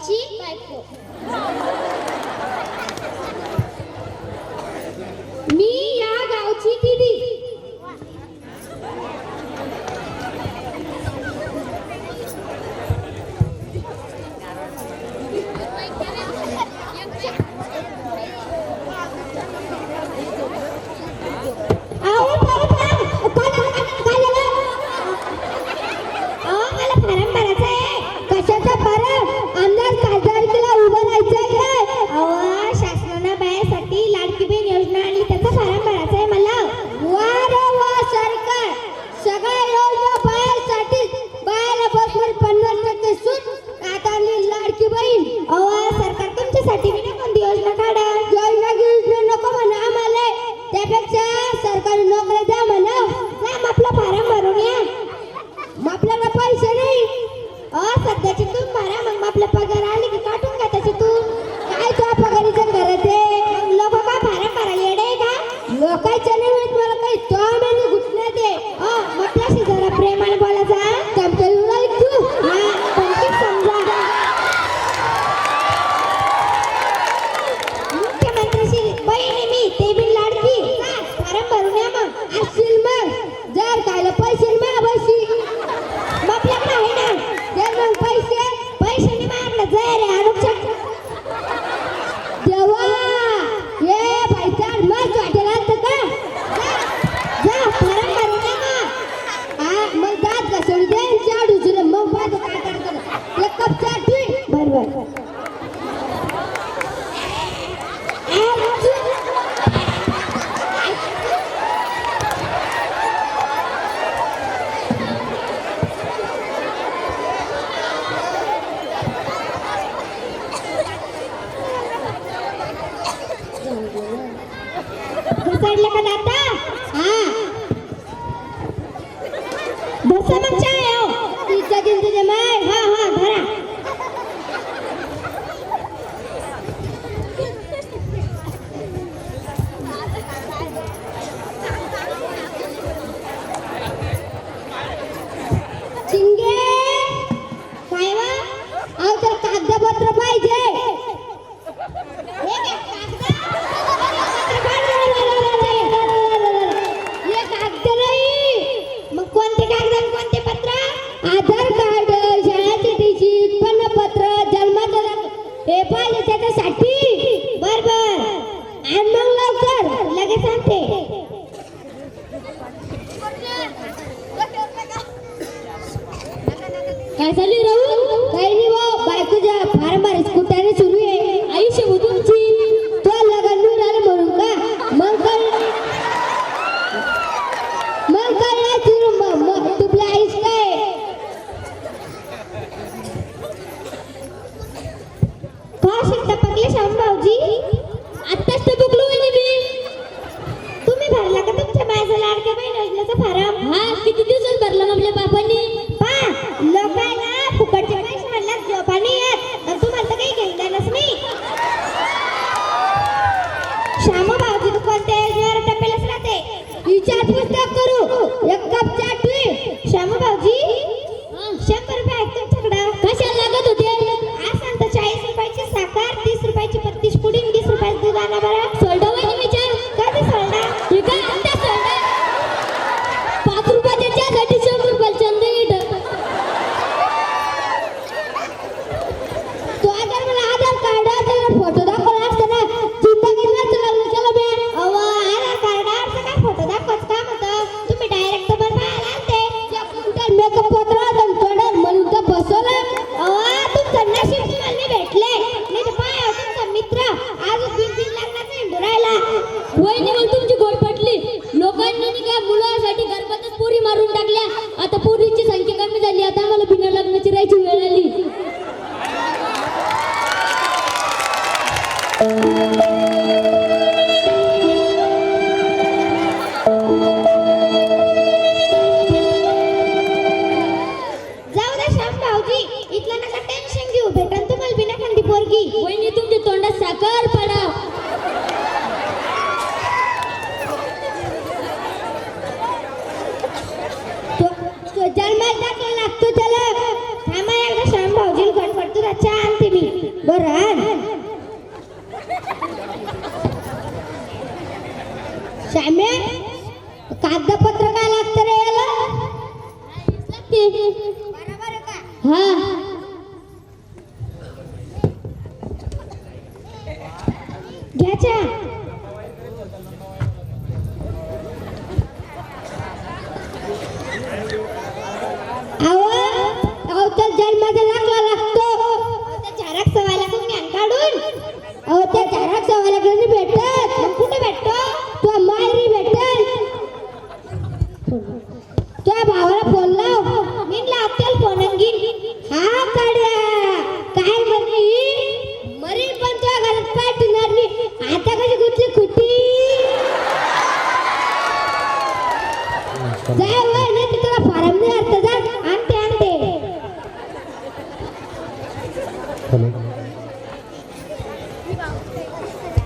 七百五 Santi. ખેંચે 对吧？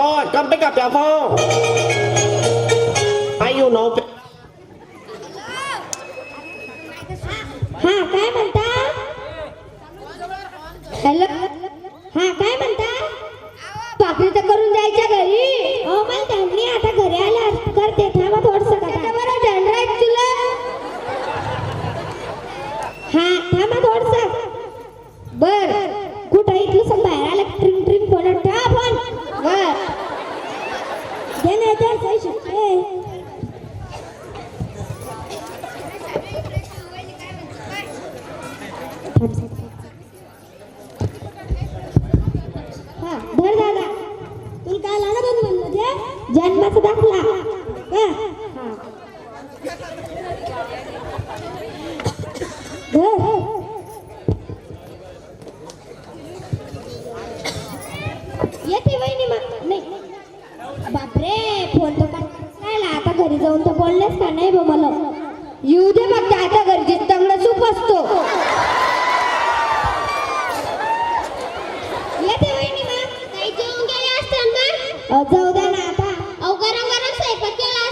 boy, come pick up your phone. I you know. हा काय म्हणता हॅलो हा काय म्हणता भाकरी तर करून जायच्या घरी. हो मला त्यांनी आता घरी आला. करते थांबा थोडस बरं जनरा तुला हा थांबा थोडस. बर. म्हणून म्हणलं जन्माचा दाखला. येते वहिनी नाही. बापरे फोन तो काय आता घरी जाऊन तर बोललेस का? नाही बा मला. येऊ दे मग आता घरी. जिथं सुप असतो. जाऊ द्या ना आता. अहो गरम गरम केला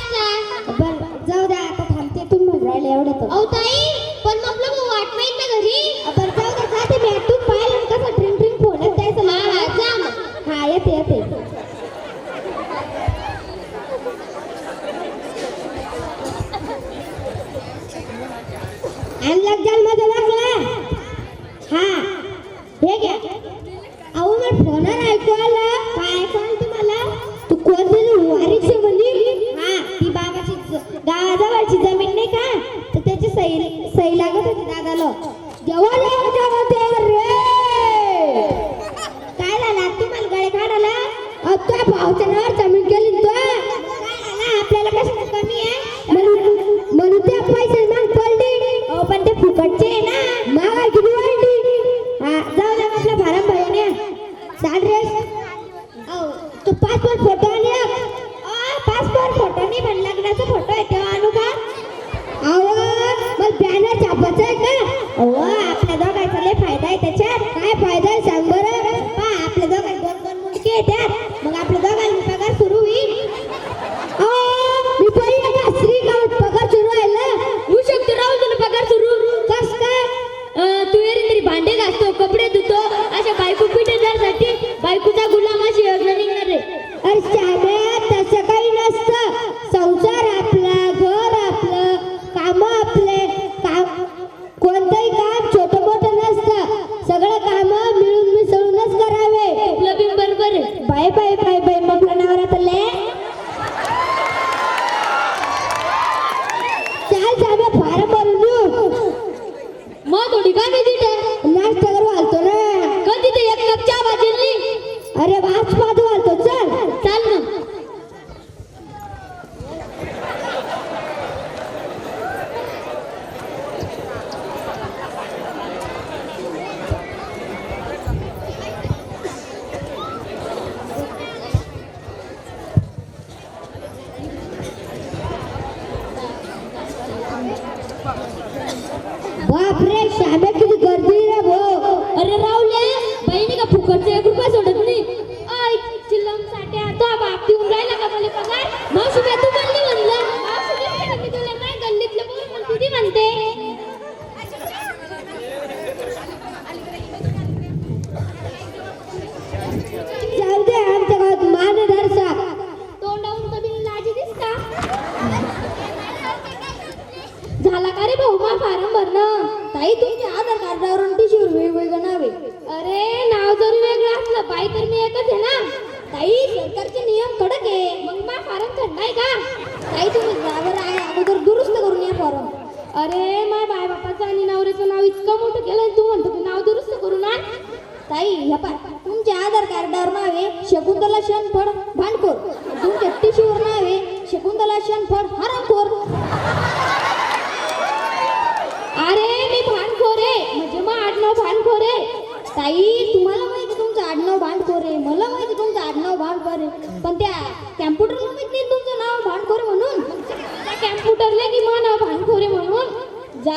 जाऊ द्या आता थांबते तुम्ही म्हणून राहिले एवढं अहो ताई पण मग वाट माहीत ना घरी. जाऊ द्या जाते मी. आतून कसं ड्रिंक ड्रिंक फोडत हो. हा. हा येते येते. आणलं जाल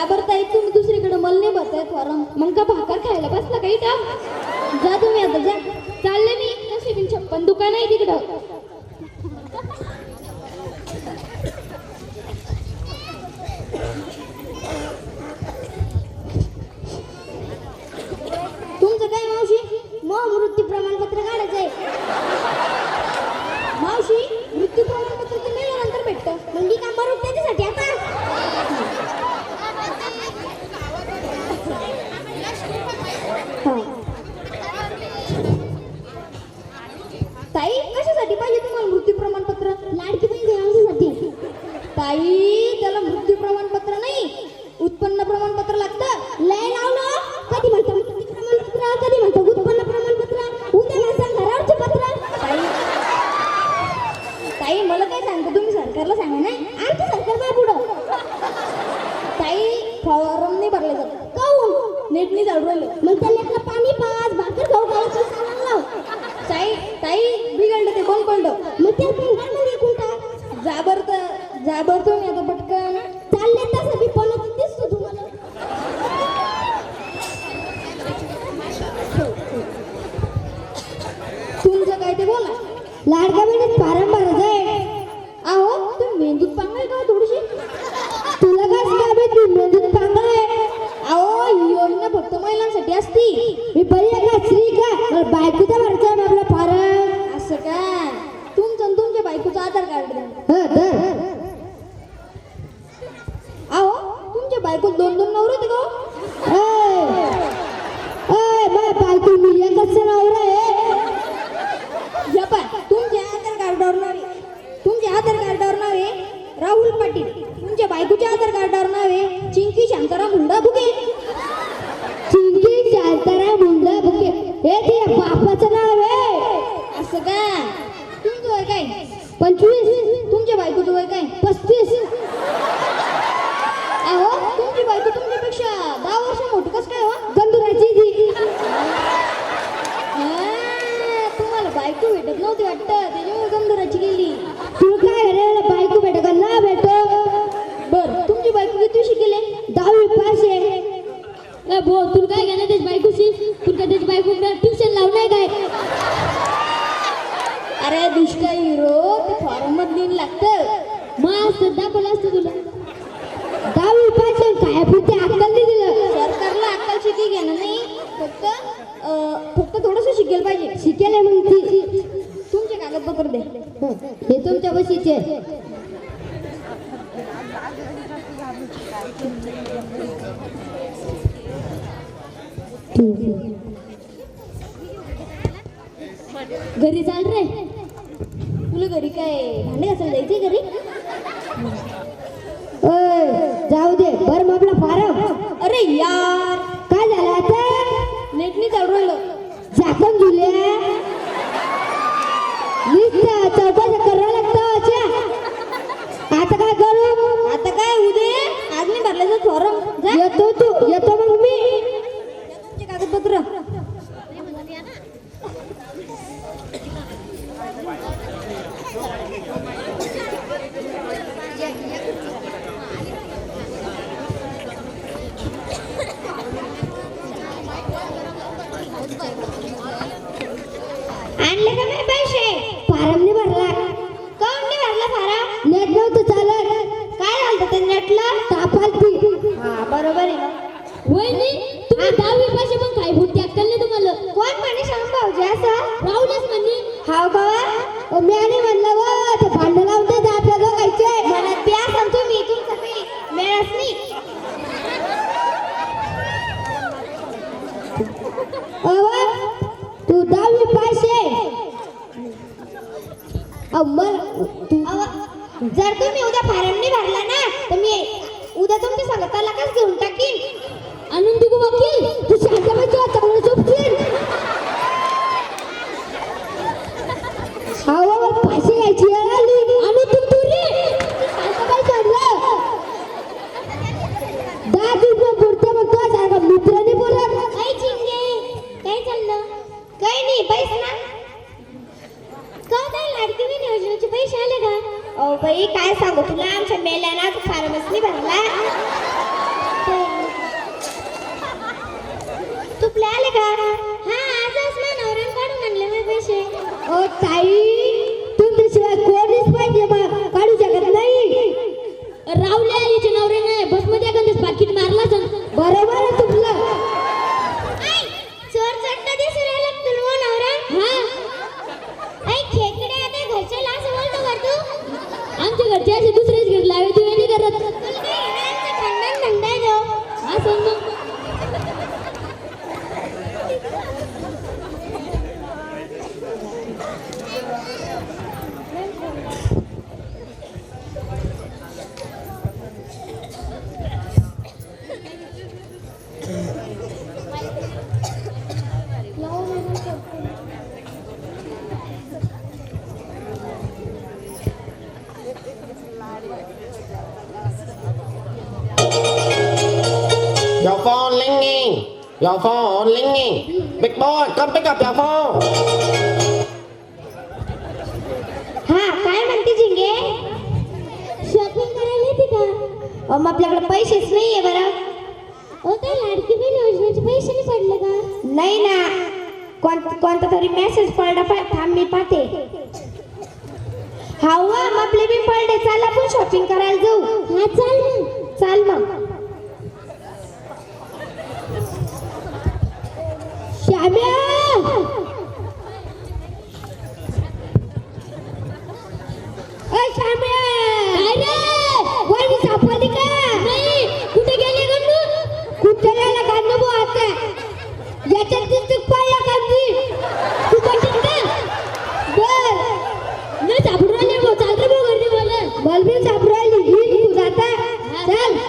का बरं ताई तुम्ही दुसरीकडे मला नाही बसताय मग का भाकर खायला बसला काही का जा तुम्ही आता जा. घाबरतो मी आता राहुल पाटील. तुमच्या बायकोच्या आधार कार्डावर नावे चिंकी शांतरा हुंडा बुके चिंकी शांताराम हुंडा बुके हे ते बापाचं नाव आहे. असं का? तुमचं वय काय? पंचवीस. तुमच्या बायकोचं वय काय? पस्तीस. अहो तुमची बायको तुमच्यापेक्षा दहा वर्ष मोठी. कसं काय हो? गंधुराची तुम्हाला बायको भेटत नव्हती वाटतं. तुला ट्युशन लावणार काय? अरे दुष्काळ हिरो ते फॉर्ममध्ये लागतं. मग असतं दाखवलं असतं तुला. दहावी पास काय पुढे अक्कल नाही दिलं सरकारला अक्कल शिकी घेणं नाही फक्त फक्त थोडस शिकेल पाहिजे. शिकेल आहे मग ती. तुमचे कागदपत्र दे. हे तुमच्या बशीचे. घरी चाल रे तुला घरी काय भांडे घासायला जायचे घरी ओय, जाऊ दे बर मग आपला फारम अरे यार काय झालं आता नेटनी चालू राहिलो झाकण झुल्या नुसतं चौकाच्या करावं लागतं अच्छा. आता काय करू आता काय उद्या आज नाही भरल्याचं फॉर्म येतो तू येतो मग मी तुमचे कागदपत्र आणले का नाही पैसे फारम नाही भरला काऊन नाही भरला फारम नेट नव्हतं चालत काय झालं ते नेटला ताप आलती हा बरोबर आहे वहिनी तुम्ही दहावी पाचशे पण काय भुट्टी अक्कल नाही तुम्हाला कोण म्हणे सांग भाऊजी असं राहुलच म्हणे हाव का मी आणि म्हणलं व ते भांडण लावून ते आपल्या दोघायचे म्हणत प्या सांगतो मी तुमचं काही मिळत नाही अवा तू दहावी पास आहे अमर जर तुम्ही उद्या फारम नाही भरला ना तर मी उद्या तुमच्या संगताला कस घेऊन टाकीन आनंदी गो वकील तू शांतपणे चांगलं झोपशील हवा फाशी घ्यायची वेळ आली आणि तू तुरी शांतपणे सोडलं दहा दिवस पुरते मग तो सारखा मित्राने बोलत काय चिंगे काय चाललं काय नाही पैसे ना का काय लाडकी बहीण योजनेचे पैसे आले का ओ बाई काय सांगू तुला आमच्या मेल्याना फार्मस भरला. Ringing. Your phone ringing. Big boy, come pick up your phone. हा काय म्हणते झिंगे शॉपिंग करायला येते का मग आपल्याकडे पैसेच नाहीये बरं ओ काय लाडकी बहीण योजनेचे पैसे नाही पडले का नाही ना कोण कोणता तरी मेसेज पडला पाय थांब मी पाहते हा वा मग आपले बी पडले चाल आपण शॉपिंग करायला जाऊ हा चाल मग चाल मग श्याम्या अय श्याम्या काय रे वहिनी सापडली का नाही कुठे गेली गंडू कुठे गेला गांडू भाऊ आता याच्यात दिसत पाहिला गांधी तू बघित का बर नाही सापडून राहिली भाऊ चाल रे भाऊ घरी मला बलबील सापडून राहिली ही तू जाता चल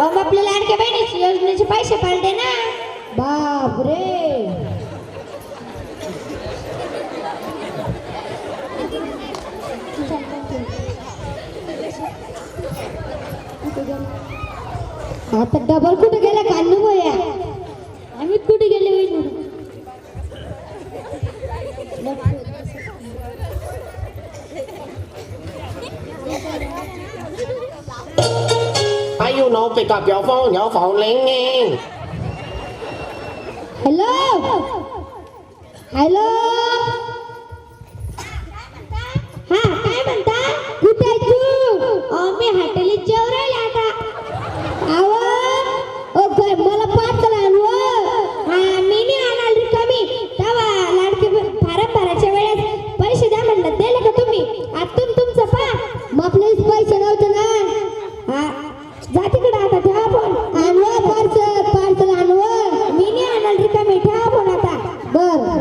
आपल्या लाडक्या बहिणीची योजनेचे पैसे पडले ना बाप रे आता डबल कुठे गेला काढू बोया आम्ही कुठे गेले वहिनी Why you no pick up your phone? Your phone ringing. Hello hello हा काय म्हणता कुठे आहे तू अहो, मी हॉटेलीत जेव राहिले आता अहो ओ घर मला पार्सल आणू हा मी नाही आणाल रिकामी तेव्हा लाडके फारम भरायच्या वेळेस पैसे द्या म्हणलं दिले का तुम्ही आतून तुमचं पा मग आपले पैसे नव्हते ना हा जा तिकडे आता ठेवा फोन आणवा पार्सल पार्सल आणवा मी नाही आणाल रिकामी ठेवा फोन आता बर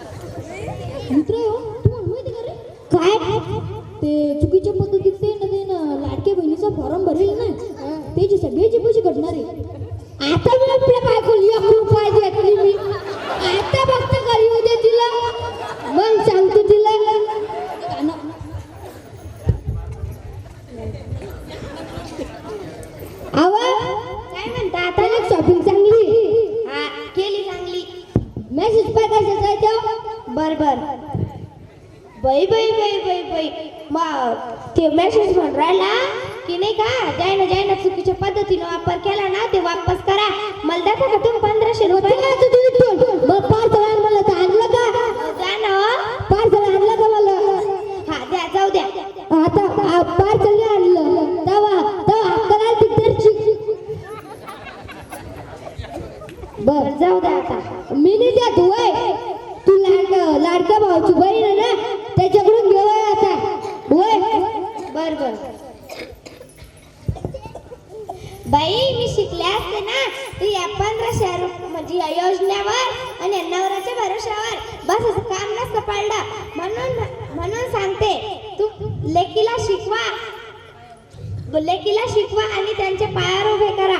मित्र हो तुम्हाला माहिती का रे काय ते चुकीच्या पद्धतीत ते ना ते ना लाडक्या बहिणीचा फॉर्म भरेल ना त्याचे सगळ्याचे पैसे कटणार आहे. आता मी आपल्या बायकोला एक रुपया घेतली मी. आता फक्त घरी उद्या तिला. मग सांगतो तिला. बाई बाई बाई बाई बाई मग ते मेसेज म्हणून राहिला की नाही का ज्यानं ज्यानं चुकीच्या पद्धतीनं वापर केला ना ते वापस करा. मला देता का तुम्ही पंधराशे रुपये? मग पार्सल आण मला तर आणलं का? द्या ना. पार्सल आणलं का मला? हा द्या जाऊ द्या. आता पार्सल नाही आणलं. तवा तवा हक्काला तिकडची बर जाऊ द्या आता. मी नाही द्या तू वय तू लाड लाडक्या भावाची बहीण आहे ना त्याच्याकडून घेऊ आता वय बर बर बाई मी शिकले असते ना तू या पंधराशे रुप- म्हणजे या योजनेवर आणि या नवऱ्याच्या भरोशावर बस असं काम म्हणून म्हणून सांगते तू लेकीला शिकवा. लेकीला शिकवा आणि त्यांच्या पायावर उभे करा.